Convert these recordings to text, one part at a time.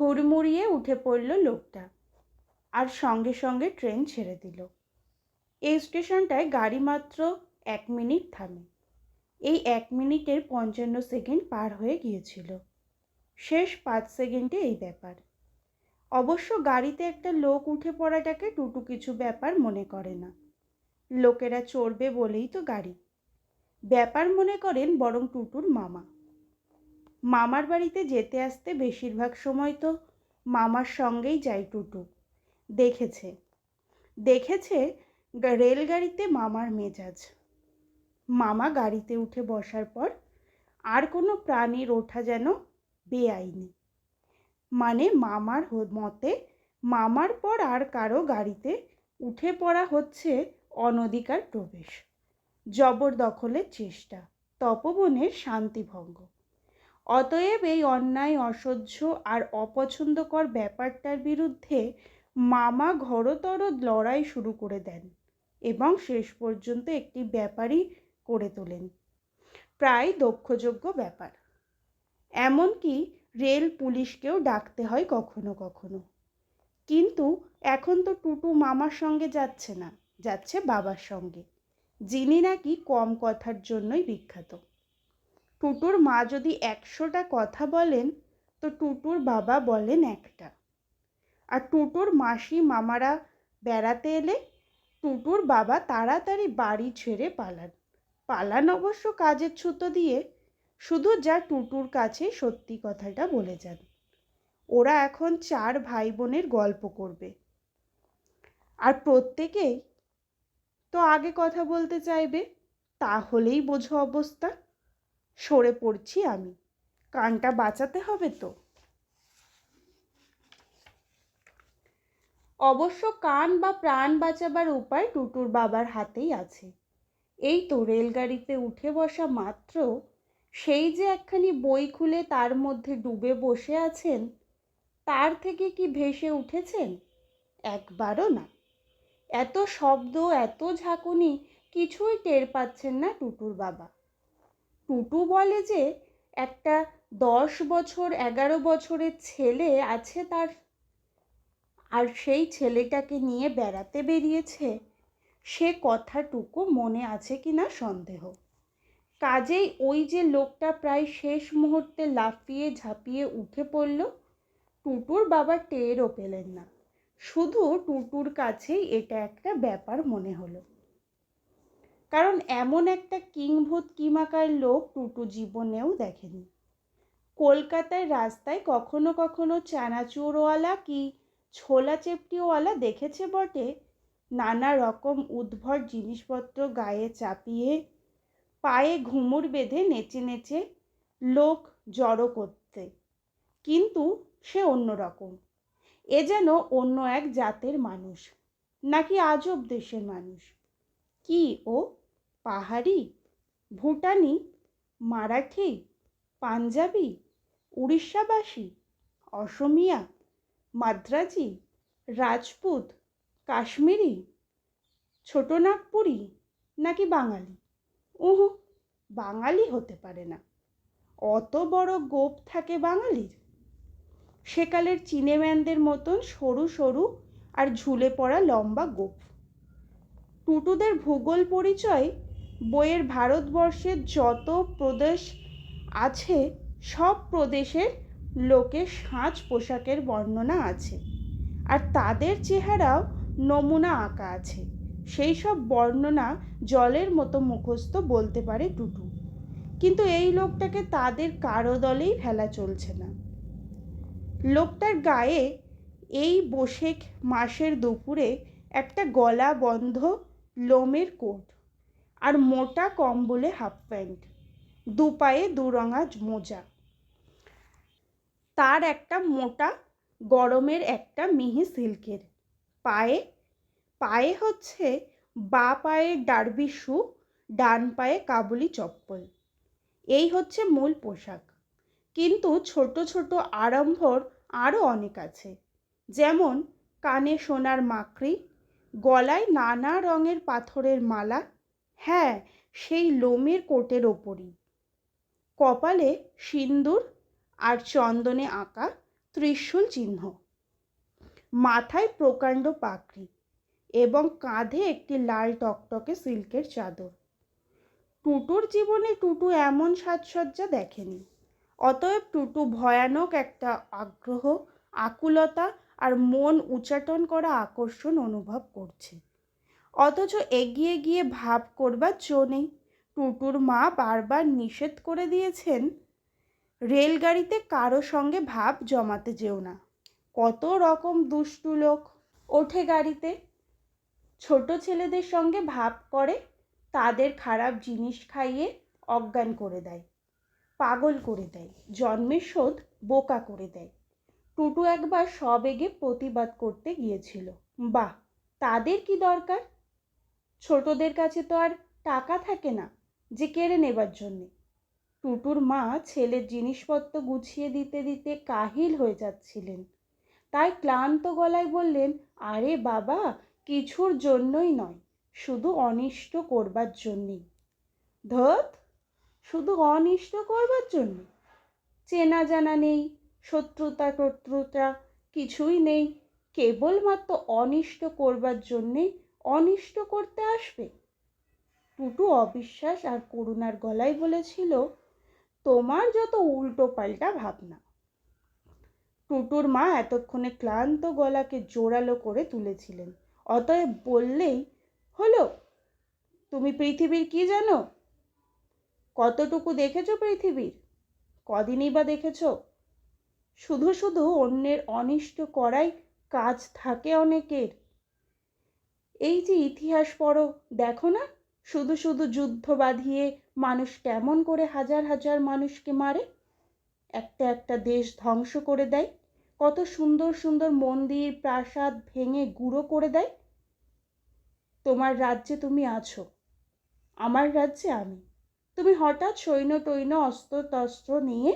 হুড়মুড়িয়ে উঠে পড়ল লোকটা আর সঙ্গে সঙ্গে ট্রেন ছেড়ে দিল। এই স্টেশনটায় গাড়ি মাত্র এক মিনিট থামে। এই এক মিনিটের পঞ্চান্ন সেকেন্ড পার হয়ে গিয়েছিল। শেষ পাঁচ সেকেন্ডে এই ব্যাপার। অবশ্য গাড়িতে একটা লোক উঠে পড়াটাকে টুটু কিছু ব্যাপার মনে করে না। লোকেরা চড়বে বলেই তো গাড়ি। ব্যাপার মনে করেন বরং টুটুর মামা। মামার বাড়িতে যেতে আসতে বেশিরভাগ সময় তো মামার সঙ্গেই যায় টুটু। দেখেছে। দেখেছে রেলগাড়িতে মামার মেজাজ। মামা গাড়িতে উঠে বসার পর আর কোনো প্রাণীর ওঠা যেন বেআইনি। মানে মামার মতে মামার পর আর কারও গাড়িতে উঠে পড়া হচ্ছে অনধিকার প্রবেশ, জবরদখলের চেষ্টা, তপবনের শান্তিভঙ্গ। অতএব এই অন্যায়, অসহ্য আর অপছন্দকর ব্যাপারটার বিরুদ্ধে মামা ঘরতর লড়াই শুরু করে দেন এবং শেষ পর্যন্ত একটি ব্যাপারই করে তোলেন। প্রায় দক্ষযোগ্য ব্যাপার। এমনকি রেল পুলিশকেও ডাকতে হয় কখনো কখনো। কিন্তু এখন তো টুটু মামার সঙ্গে যাচ্ছে না, যাচ্ছে বাবার সঙ্গে। যিনি নাকি কম কথার জন্যই বিখ্যাত। টুটুর মা যদি একশোটা কথা বলেন, তো টুটুর বাবা বলেন একটা। আর টুটুর মাসি মামারা বেড়াতে এলে টুটুর বাবা তাড়াতাড়ি বাড়ি ছেড়ে পালান। পালান অবশ্য কাজের ছুতো দিয়ে, শুধু যা টুটুর কাছে সত্যি কথাটা বলে যান। ওরা এখন চার ভাই বোনের গল্প করবে। আর প্রত্যেকেই তো আগে কথা বলতে চাইবে, তাহলেই বোঝো অবস্থা। সরে পড়ছি আমি। কানটা বাঁচাতে হবে তো? অবশ্য কান বা প্রাণ বাঁচাবার উপায় টুটুর বাবার হাতেই আছে। এই তো রেলগাড়িতে উঠে বসা মাত্র সেই যে একখানি বই খুলে তার মধ্যে ডুবে বসে আছেন, তার থেকে কি ভেসে উঠেছেন? একবারও না। এত শব্দ, এত ঝাঁকুনি কিছুই টের পাচ্ছেন না টুটুর বাবা। টুটু বলে যে, একটা দশ বছর, এগারো বছরের ছেলে আছে তার। আর সেই ছেলেটাকে নিয়ে বেড়াতে বেরিয়েছে। সে কথাটুকু মনে আছে কি না সন্দেহ। কাজেই ওই যে লোকটা প্রায় শেষ মুহূর্তে লাফিয়ে ঝাঁপিয়ে উঠে পড়ল, টুটুর বাবা টেরও পেলেন না। শুধু টুটুর কাছেই এটা একটা ব্যাপার মনে হলো। কারণ এমন একটা কিংভূত কিমাকার লোক টুটু জীবনেও দেখেনি। কলকাতায় রাস্তায় কখনো কখনো চানাচুরওয়ালা কি ছোলা চেপটিওয়ালা দেখেছে বটে? নানা রকম উদ্ভট জিনিসপত্র গায়ে চাপিয়ে, পায়ে ঘুমুর বেঁধে নেচে নেচে লোক জড়ো করতে। কিন্তু সে অন্য রকম। এ যেন অন্য এক জাতের মানুষ, নাকি আজব দেশের মানুষ। কি ও? পাহাড়ি, ভুটানি, মারাঠি, পাঞ্জাবি, উড়িষ্যাবাসী, অসমিয়া, মাদ্রাজি, রাজপুত, কাশ্মীরি, ছোটনাগপুরি নাকি বাঙালি? উহু, বাঙালি হতে পারে না। অত বড় গোপ থাকে বাঙালির। সেকালের চিনেম্যানদের মতন সরু সরু আর ঝুলে পড়া লম্বা গোপ। টুটুদের ভূগোল পরিচয় বইয়ের ভারতবর্ষের যত প্রদেশ আছে, সব প্রদেশের লোকের সাজ পোশাকের বর্ণনা আছে। আর তাদের চেহারাও নমুনা আঁকা আছে। সেই সব বর্ণনা জলের মতো মুখস্থ বলতে পারে টুটু। কিন্তু এই লোকটাকে তাদের কারও দলেই ফেলা চলছে না। লোকটার গায়ে এই বসেক মাসের দুপুরে একটা গলা বন্ধ লোমের কোট আর মোটা কম্বলে হাফ প্যান্ট দু দুপায়ে দুরঙা মোজা। তার একটা মোটা, গরমের একটা মিহি সিল্কের। পায়ে পায়ে হচ্ছে বা পায়ে ডার্বি শু, ডান পায়ে কাবুলি চপ্পল। এই হচ্ছে মূল পোশাক। কিন্তু ছোট ছোট আড়ম্বর আরও অনেক আছে। যেমন কানে সোনার মাকড়ি গলায় নানা রঙের পাথরের মালা হ্যাঁ সেই লোমের কোটের ওপরই। কপালে সিন্দুর আর চন্দনে আঁকা ত্রিশূল চিহ্ন। মাথায় প্রকাণ্ড পাকড়ি এবং কাঁধে একটি লাল টকটকে সিল্কের চাদর। টুটুর জীবনে টুটু এমন সাজসজ্জা দেখেনি। অতএব টুটু ভয়ানক একটা আগ্রহ, আকুলতা আর মন উচ্চাটন করা আকর্ষণ অনুভব করছে। অথচ এগিয়ে গিয়ে ভাব করবার চো নেই। টুটুর মা বারবার নিষেধ করে দিয়েছেন, রেলগাড়িতে কারও সঙ্গে ভাব জমাতে যেও না। কত রকম দুষ্টু লোক ওঠে গাড়িতে। ছোট ছেলেদের সঙ্গে ভাব করে, তাদের খারাপ জিনিস খাইয়ে অজ্ঞান করে দেয়, পাগল করে দেয়, জন্মের শোধ বোকা করে দেয়। টুটু একবার সবেগে প্রতিবাদ করতে গিয়েছিল। বাহ, তাদের কি দরকার? ছোটদের কাছে তো আর টাকা থাকে না যে কেড়ে নেবার জন্যে। টুটুর মা ছেলের জিনিসপত্র গুছিয়ে দিতে দিতে কাহিল হয়ে যাচ্ছিলেন। তাই ক্লান্ত গলায় বললেন, আরে বাবা, কিছুর জন্যই নয়, শুধু অনিষ্ট করবার জন্যেই। ধত, শুধু অনিষ্ট করবার জন্য? চেনা জানা নেই শত্রুতা টত্রুতা কিছুই নেই। কেবলমাত্র অনিষ্ট করবার জন্যে অনিষ্ট করতে আসবে। টুটু অবিশ্বাস আর করুণার গলায় বলেছিল, তোমার যত উল্টো পাল্টা ভাবনা। টুটুর মা এতক্ষণে ক্লান্ত গলাকে জোরালো করে তুলেছিলেন। অতএব বললেই হলো, তুমি পৃথিবীর কি জানো? কতটুকু দেখেছ পৃথিবীর? কদিনই বা দেখেছ? শুধু শুধু অন্যের অনিষ্ট করাই কাজ থাকে অনেকের। এই যে ইতিহাস পড়ো, দেখো না? শুধু শুধু যুদ্ধ বাঁধিয়ে মানুষ কেমন করে হাজার হাজার মানুষকে মারে? একটা একটা দেশ ধ্বংস করে দেয়। কত সুন্দর সুন্দর মন্দির, প্রাসাদ ভেঙে গুঁড়ো করে দেয়। তোমার রাজ্যে তুমি আছো, আমার রাজ্যে আমি। তুমি হঠাৎ সৈন্য টৈন্য অস্ত্র তস্ত্র নিয়ে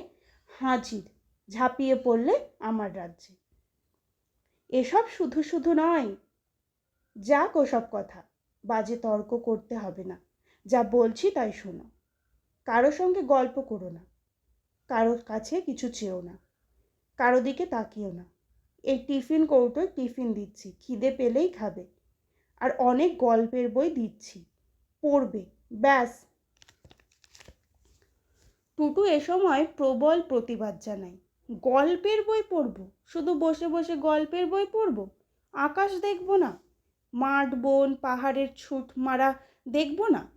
হাজির। ঝাঁপিয়ে পড়লে আমার রাজ্যে। এসব শুধু শুধু নয়, যাক ওসব কথা, বাজে তর্ক করতে হবে না, যা বলছি তাই শোনো। কারও সঙ্গে গল্প করো না, কারোর কাছে কিছু চেও না, কারও দিকে তাকিও না। এই টিফিন কৌটোয় টিফিন দিচ্ছি, খিদে পেলেই খাবে, আর অনেক গল্পের বই দিচ্ছি, পড়বে, ব্যাস। টুটু এ সময় প্রবল প্রতিবাদ জানায়। গল্পের বই পড়ব, শুধু বসে বসে গল্পের বই পড়ব? আকাশ দেখব না? মাঠ, বন, পাহাড়ের ছুট মারা দেখব না?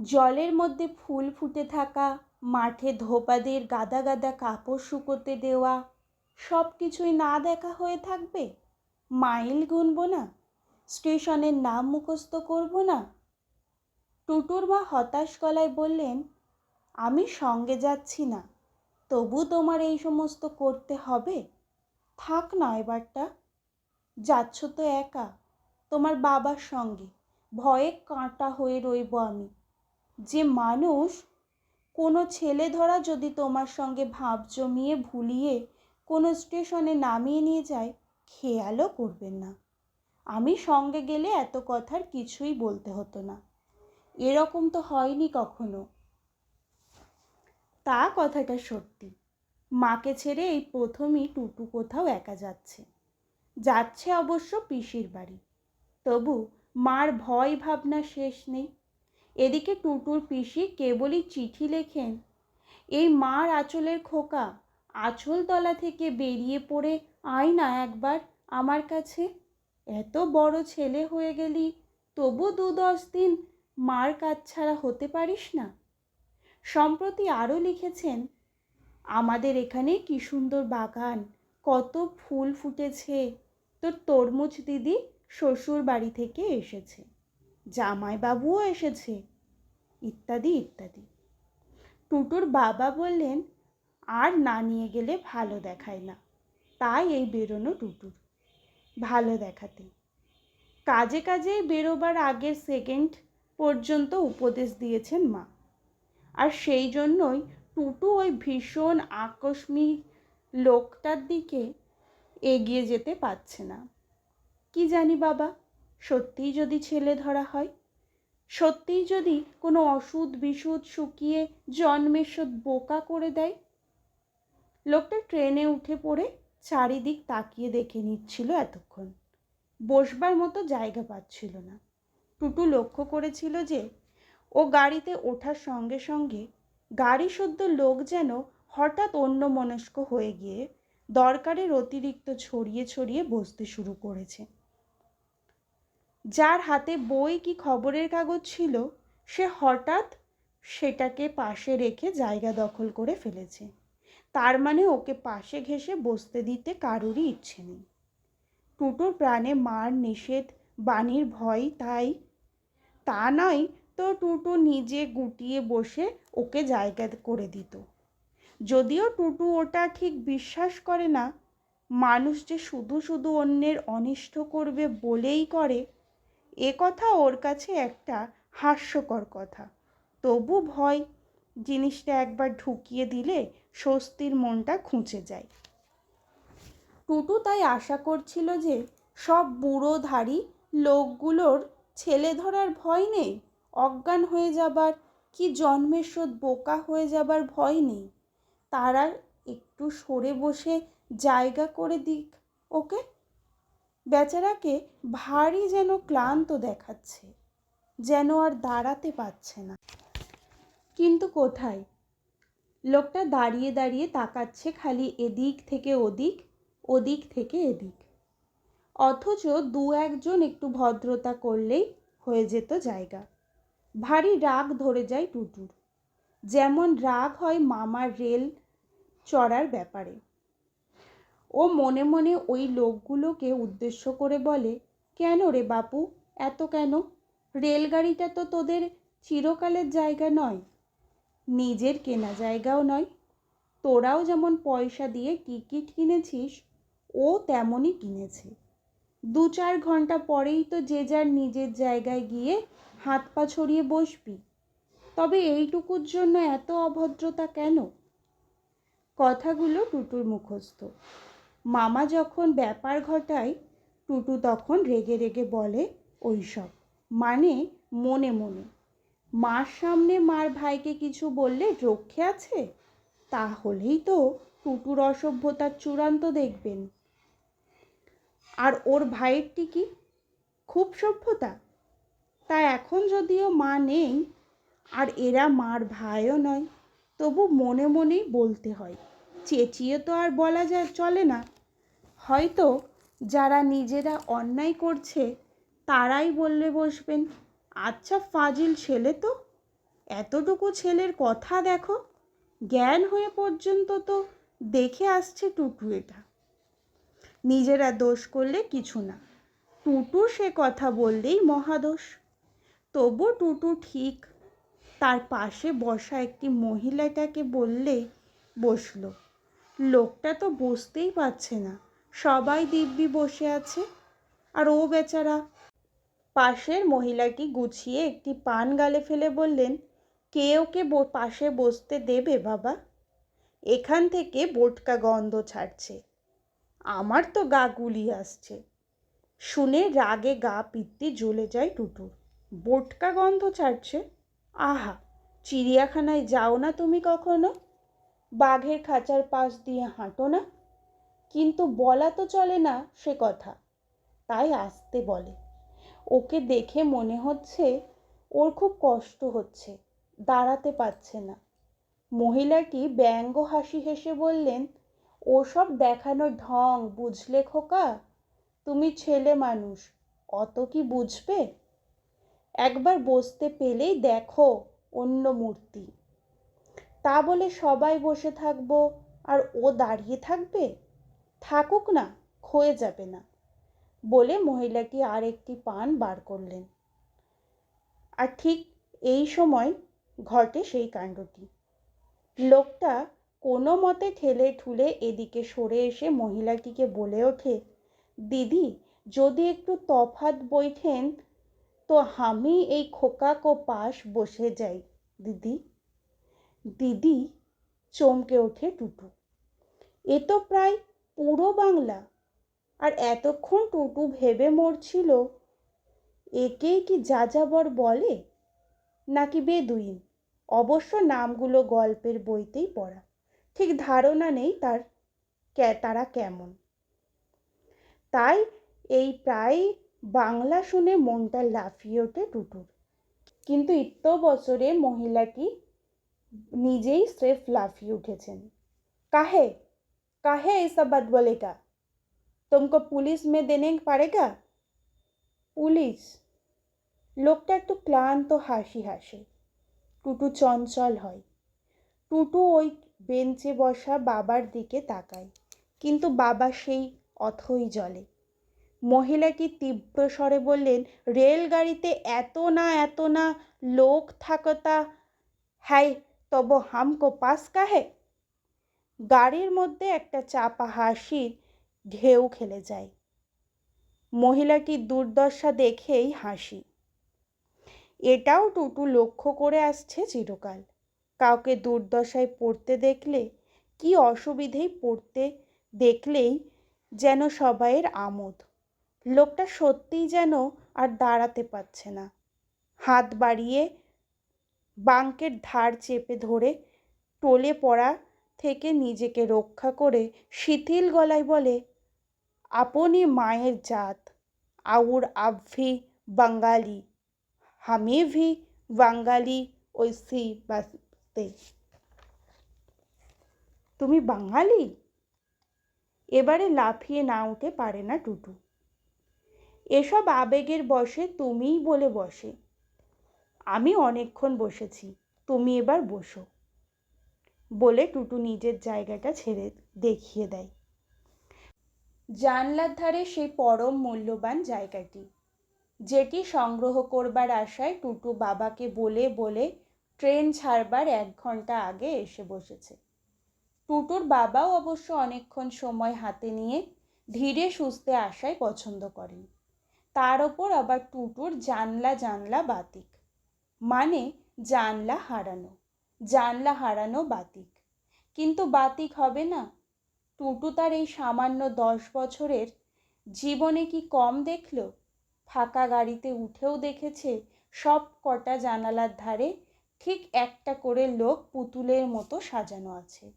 জলের মধ্যে ফুল ফুটে থাকা, মাঠে ধোপাদের গাদা গাদা কাপড় শুকোতে দেওয়া সব কিছুই না দেখা হয়ে থাকবে? মাইল গুনব না? স্টেশনের নাম মুখস্থ করব না? টুটুর মা হতাশ গলায় বললেন, আমি সঙ্গে যাচ্ছি না। তবু তোমার এই সমস্ত করতে হবে? থাক না এবারটা। যাচ্ছ তো একা, তোমার বাবার সঙ্গে। ভয়ে কাঁটা হয়ে রইব আমি। যে মানুষ, কোনো ছেলে ধরা যদি তোমার সঙ্গে ভাব জমিয়ে ভুলিয়ে কোনো স্টেশনে নামিয়ে নিয়ে যায়, খেয়ালও করবেন না। আমি সঙ্গে গেলে এত কথার কিছুই বলতে হতো না। এরকম তো হয়নি কখনো। তা কথাটা সত্যি। মাকে ছেড়ে এই প্রথমই টুটু কোথাও একা যাচ্ছে। যাচ্ছে অবশ্য পিসির বাড়ি। তবু মার ভয় ভাবনা শেষ নেই। এদিকে টুটুর পিসি কেবলই চিঠি লেখেন, এই মার আঁচলের খোকা, আঁচল তলা থেকে বেরিয়ে পড়ে আয় না একবার আমার কাছে। এত বড় ছেলে হয়ে গেলি, তবু দু দশ দিন মার কাজ ছাড়া হতে পারিস না? সম্প্রতি আরও লিখেছেন, আমাদের এখানে কি সুন্দর বাগান, কত ফুল ফুটেছে। তোর তরমুজ দিদি শ্বশুর বাড়ি থেকে এসেছে, জামাইবাবুও এসেছে, ইত্যাদি ইত্যাদি। টুটুর বাবা বললেন, আর না নিয়ে গেলে ভালো দেখায় না। তাই এই বেরোনো টুটুর, ভালো দেখাতে। কাজে কাজে বেরোবার আগের সেকেন্ড পর্যন্ত উপদেশ দিয়েছেন মা। আর সেই জন্যই টুটু ওই ভীষণ আকস্মিক লোকটার দিকে এগিয়ে যেতে পারছে না। কি জানি বাবা, সত্যিই যদি ছেলে ধরা হয়, সত্যিই যদি কোনো অসুদ বিসুদ শুকিয়ে জন্মের বোকা করে দেয়। লোকটা ট্রেনে উঠে পড়ে চারিদিক তাকিয়ে দেখে নিচ্ছিল এতক্ষণ। বসবার মতো জায়গা পাচ্ছিল না। টুটু লক্ষ্য করেছিল যে ও গাড়িতে ওঠার সঙ্গে সঙ্গে গাড়ি শুদ্ধ লোক যেন হঠাৎ অন্য মনস্ক হয়ে গিয়ে দরকারের অতিরিক্ত ছড়িয়ে ছড়িয়ে বসতে শুরু করেছে। যার হাতে বই কি খবরের কাগজ ছিল, সে হঠাৎ সেটাকে পাশে রেখে জায়গা দখল করে ফেলেছে। তার মানে ওকে পাশে ঘেসে বসতে দিতে কারোরই ইচ্ছে নেই। টুটোর প্রাণে মার নিষেধ, বাণীর ভয় তাই, তা নয় তো টুটু নিজে গুটিয়ে বসে ওকে জায়গা করে দিত। যদিও টুটু ওটা ঠিক বিশ্বাস করে না, মানুষ যে শুধু শুধু অন্যের অনিষ্ট করবে বলেই করে, এ কথা ওর কাছে একটা হাস্যকর কথা। তবু ভয়, জিনিসটা একবার ঢুকিয়ে দিলে স্বস্তির মনটা খুঁচে যায়। টুটু তাই আশা করছিল যে সব বুড়োধারী লোকগুলোর ছেলে ধরার ভয় নেই। অজ্ঞান হয়ে যাবার কি জন্মের শোধ বোকা হয়ে যাবার ভয় নেই। তারা একটু সরে বসে জায়গা করে দিক, ওকে? বেচারাকে ভারী যেন ক্লান্ত দেখাচ্ছে, যেন আর দাঁড়াতে পারছে না। কিন্তু কোথায়? লোকটা দাঁড়িয়ে দাঁড়িয়ে তাকাচ্ছে খালি এদিক থেকে ওদিক ওদিক থেকে এদিক। অথচ দু একজন একটু ভদ্রতা করলেই হয়ে যেত জায়গা। ভারী রাগ ধরে যায় টুটুর। যেমন রাগ হয় মামার রেল চড়ার ব্যাপারে। ও মনে মনে ওই লোকগুলোকে উদ্দেশ্য করে বলে, কেন রে বাপু, এত কেন? রেলগাড়িটা তো তোদের চিরকালের জায়গা নয়, নিজের কেনা জায়গাও নয়। তোরাও যেমন পয়সা দিয়ে টিকিট কিনেছিস, ও তেমনই কিনেছে। দু চার ঘণ্টা পরেই তো যে যার নিজের জায়গায় গিয়ে হাত পা ছড়িয়ে বসবি। তবে এইটুকুর জন্য এত অভদ্রতা কেন? কথাগুলো টুটুর মুখস্থ। মামা যখন ব্যাপার ঘটায়, টুটু তখন রেগে রেগে বলে, ওইসব। মানে মনে মনে। মার সামনে মার ভাইকে কিছু বললে রক্ষে আছে? তাহলেই তো টুটুর অসভ্যতার চূড়ান্ত দেখবেন। আর ওর ভাইয়েরটি কি? খুব সভ্যতা? তা এখন যদিও মা নেই, আর এরা মার ভাইও নয়, তবু মনে মনেই বলতে হয়। চেঁচিয়ে তো আর বলা যায় চলে না। হয়তো যারা নিজেরা অন্যায় করছে, তারাই বললে বসবেন আচ্ছা ফাজিল ছেলে তো, এতটুকু ছেলের কথা দেখো, জ্ঞান হয়ে পর্যন্ত তো দেখে আসছে টুটু এটা। নিজেরা দোষ করলে কিছু না, টুটু সে কথা বললেই মহাদোষ তবু টুটু ঠিক তার পাশে বসা একটি মহিলাটাকে বললে বসল, লোকটা তো বসতেই পারছে না, সবাই দিব্যি বসে আছে, আর ও বেচারা? পাশের মহিলাটি গুছিয়ে একটি পান গালে ফেলে বললেন, কে ওকে পাশে বসতে দেবে বাবা? এখান থেকে বোটকা গন্ধ ছাড়ছে, আমার তো গা গুলি আসছে। শুনে রাগে গা পিত্তি জ্বলে যায় টুটুর। বোটকা গন্ধ ছাড়ছে। আহা, চিড়িয়াখানায় যাও না তুমি কখনো? বাঘের খাঁচার পাশ দিয়ে হাঁটো না। কিন্তু বলা তো চলে না সে কথা। তাই আসতে বলে। ওকে দেখে মনে হচ্ছে ওর খুব কষ্ট হচ্ছে, দাঁড়াতে পারছে না। মহিলাটি ব্যঙ্গ হাসি হেসে বললেন, ওসব দেখানো ঢং, বুঝলে খোকা? তুমি ছেলে মানুষ, অত কি বুঝবে? একবার বসতে পেলেই দেখো অন্য মূর্তি। তা বলে সবাই বসে থাকব, আর ও দাঁড়িয়ে থাকবে? থাকুক না, ক্ষয়ে যাবে না, বলে মহিলাটি আর একটি পান বার করলেন। আর ঠিক এই সময় ঘটে সেই কাণ্ডটি। লোকটা কোনো মতে ঠেলে ঠুলে এদিকে সরে এসে মহিলাটিকে বলে ওঠে, দিদি, যদি একটু তফাত বইঠেন তো আমি এই খোকা কো পাশ বসে যাই, দিদি। দিদি চমকে ওঠে টুটু। এ তো প্রায় পুরো বাংলা। আর এতক্ষণ টুটু ভেবে মরছিল একেই কি যাযাবর বলে, নাকি বেদুইন? অবশ্য নামগুলো গল্পের বইতেই পড়া। ঠিক ধারণা নেই তার তারা কেমন। তাই এই প্রায় বাংলা শুনে মনটা লাফিয়ে ওঠে টুটুর। কিন্তু ইত্য বছরে মহিলাটি নিজেই স্রেফ লাফিয়ে উঠেছেন। কাহে? কাহে এসব বাদ বলেগা? তোমকে পুলিশ মে দেনে পারেগা? পুলিশ? লোকটা একটু ক্লান্ত হাসি হাসে। টুটু চঞ্চল হয়। টুটু ওই বেঞ্চে বসা বাবার দিকে তাকায়। কিন্তু বাবা সেই অথই জলে। মহিলাটি তীব্র স্বরে বললেন, রেলগাড়িতে এত না এত না লোক থাকতা হ্যায় তব হামকো পাস কাহে? গাড়ির মধ্যে একটা চাপা হাসির ঢেউ খেলে যায়। মহিলাটির দুর্দশা দেখেই হাসি। এটাও টুটু লক্ষ্য করে আসছে চিরকাল। কাউকে দুর্দশায় পড়তে দেখলে, কি অসুবিধেই পড়তে দেখলেই যেন সবাইয়ের আমোদ। লোকটা সত্যিই যেন আর দাঁড়াতে পারছে না। হাত বাড়িয়ে বাঙ্কের ধার চেপে ধরে টলে পড়া থেকে নিজেকে রক্ষা করে শিথিল গলায় বলে, আপনি মায়ের জাত। আউর আভি বাঙালি। আমি ভি বাঙালি ওইসি বাসতে। তুমি বাঙালি? এবারে লাফিয়ে না উঠে পারে না টুটু। এসব আবেগের বসে তুমিই বলে বসে। আমি অনেকক্ষণ বসেছি, তুমি এবার বসো। বলে টুটু নিজের জায়গাটা ছেড়ে দেখিয়ে দেয়। জানলার ধারে সেই পরম মূল্যবান জায়গাটি, যেটি সংগ্রহ করবার আশায় টুটু বাবাকে বলে বলে ট্রেন ছাড়বার এক ঘণ্টা আগে এসে বসেছে। টুটুর বাবাও অবশ্য অনেকক্ষণ সময় হাতে নিয়ে ধীরে সুস্থে আসায় পছন্দ করেন। তার ওপর আবার টুটুর জানলা জানলা বাতিক। মানে জানলা হারানো জানলা হারানো বাতিক। কিন্তু বাতিক হবে না। টুটু তার এই সামান্য দশ বছরের জীবনে কি কম দেখল? ফাঁকা গাড়িতে উঠেও দেখেছে সব কটা জানালার ধারে ঠিক একটা করে লোক পুতুলের মতো সাজানো আছে।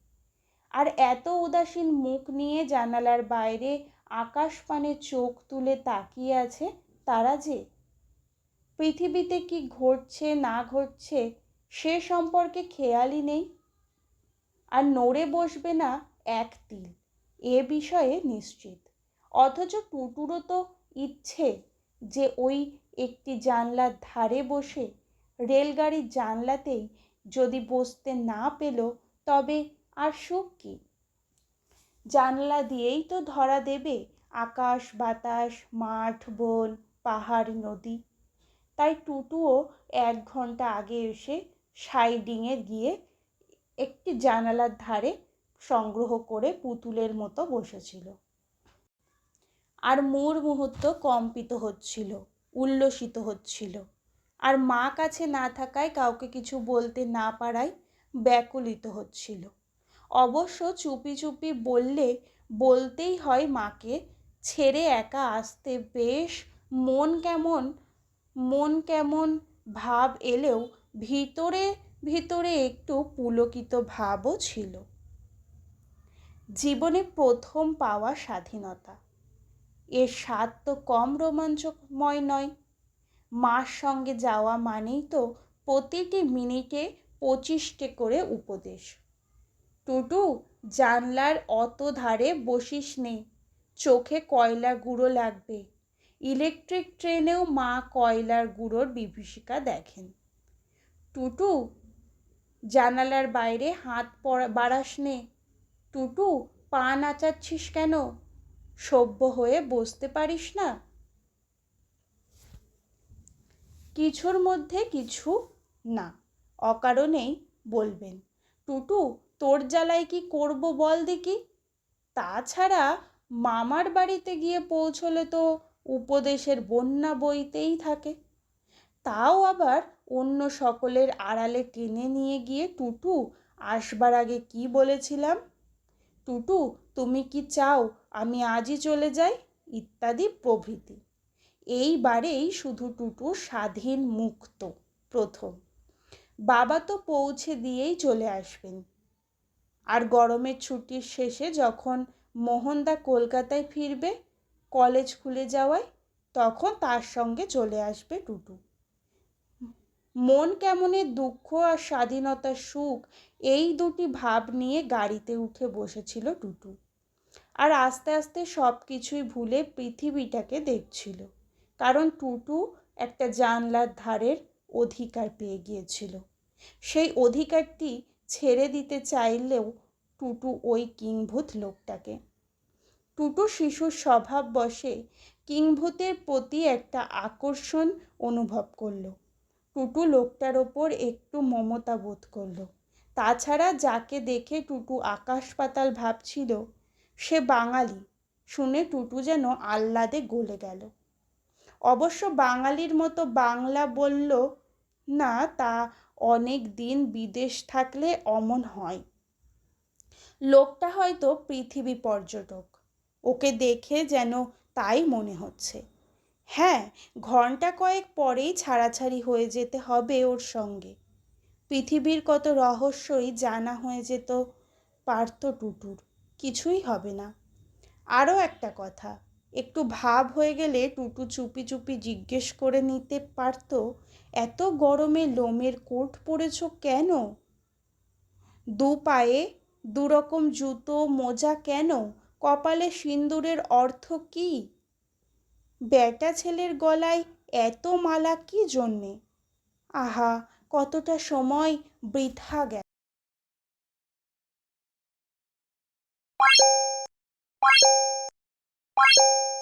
আর এত উদাসীন মুখ নিয়ে জানালার বাইরে আকাশ পানে চোখ তুলে তাকিয়ে আছে তারা যে। পৃথিবীতে কি ঘটছে, না ঘটছে, সে সম্পর্কে খেয়ালই নেই। আর নড়ে বসবে না এক তিল, এ বিষয়ে নিশ্চিত। অথচ টুটুরও তো ইচ্ছে যে ওই একটি জানলার ধারে বসে রেলগাড়ির জানলাতেই যদি বসতে না পেল, তবে আর সুখ কী? জানলা দিয়েই তো ধরা দেবে, আকাশ, বাতাস, মাঠ, বন, পাহাড়, নদী। তাই টুটুও এক ঘণ্টা আগে এসে সাইডিংয়ে গিয়ে একটি জানালার ধারে সংগ্রহ করে পুতুলের মতো বসেছিল। আর মোর মুহূর্ত কম্পিত হচ্ছিল, উল্লসিত হচ্ছিল। আর মা কাছে না থাকায় কাউকে কিছু বলতে না পারায় ব্যাকুলিত হচ্ছিল। অবশ্য চুপি চুপি বললে, বলতেই হয় মাকে, ছেড়ে একা আসতে বেশ মন কেমন মন কেমন ভাব এলেও ভিতরে ভিতরে একটু পুলকিত ভাবও ছিল। জীবনে প্রথম পাওয়া স্বাধীনতা। এর স্বাদ তো কম রোমাঞ্চময় নয়। মার সঙ্গে যাওয়া মানেই তো প্রতিটি মিনিটে পঁচিশটে করে উপদেশ। টুটু জানলার অত ধারে বসিস নে, চোখে কয়লা গুঁড়ো লাগবে। ইলেকট্রিক ট্রেনেও মা কয়লার গুঁড়োর বিভীষিকা দেখেন। টুটু জানালার বাইরে হাত পড়া বাড়াস নে। টুটু পা নাচাচ্ছিস কেন? সভ্য হয়ে বসতে পারিস না? কিছুর মধ্যে কিছু না, অকারণেই বলবেন। টুটু তোর জ্বালায় কি করব বল দেখি। তাছাড়া মামার বাড়িতে গিয়ে পৌঁছলে তো উপদেশের বন্যা বইতেই থাকে। তাও আবার অন্য সকলের আড়ালে টেনে নিয়ে গিয়ে টুটু আসবার আগে কি বলেছিলাম? টুটু, তুমি কি চাও আমি আজই চলে যাই? ইত্যাদি প্রভৃতি। এইবারেই শুধু টুটু স্বাধীন মুক্ত প্রথম। বাবা তো পৌঁছে দিয়েই চলে আসবেন। আর গরমের ছুটির শেষে যখন মোহনদা কলকাতায় ফিরবে, কলেজ খুলে যাওয়ায়, তখন তার সঙ্গে চলে আসবে টুটু। মন কেমনের দুঃখ আর স্বাধীনতার সুখ, এই দুটি ভাব নিয়ে গাড়িতে উঠে বসেছিল টুটু। আর আস্তে আস্তে সব কিছুই ভুলে পৃথিবীটাকে দেখছিল, কারণ টুটু একটা জানলার ধারের অধিকার পেয়ে গিয়েছিল। সেই অধিকারটি ছেড়ে দিতে চাইলেও টুটু ওই কিংভূত লোকটাকে। টুটু শিশুর স্বভাব বসে কিংভূতের প্রতি একটা আকর্ষণ অনুভব করল। টুটু লোকটার ওপর একটু মমতা বোধ করল। তাছাড়া যাকে দেখে টুটু আকাশ পাতাল ভাবছিল, সে বাঙালি। শুনে টুটু যেন আহ্লাদে গলে গেল। অবশ্য বাঙালির মতো বাংলা বলল, না, তা অনেক দিন বিদেশ থাকলে অমন হয়। লোকটা হয়তো পৃথিবী পর্যটক। ওকে দেখে যেন তাই মনে হচ্ছে। হ্যাঁ ঘণ্টা কয়েক পরেই ছাড়াছাড়ি হয়ে যেতে হবে ওর সঙ্গে। পৃথিবীর কত রহস্যই জানা হয়ে যেত পারত টুটুর। কিছুই হবে না। আরও একটা কথা, একটু ভাব হয়ে গেলে টুটু চুপি চুপি জিজ্ঞেস করে নিতে পারত এত গরমে লোমের কোট পরেছ কেন? দু পায়ে দুরকম জুতো, মোজা কেন? কপালে সিন্দুরের অর্থ কি? বেটা ছেলের গলায় এত মালা কি জন্যে? আহা, কতটা সময় বৃথা গেল Thank you.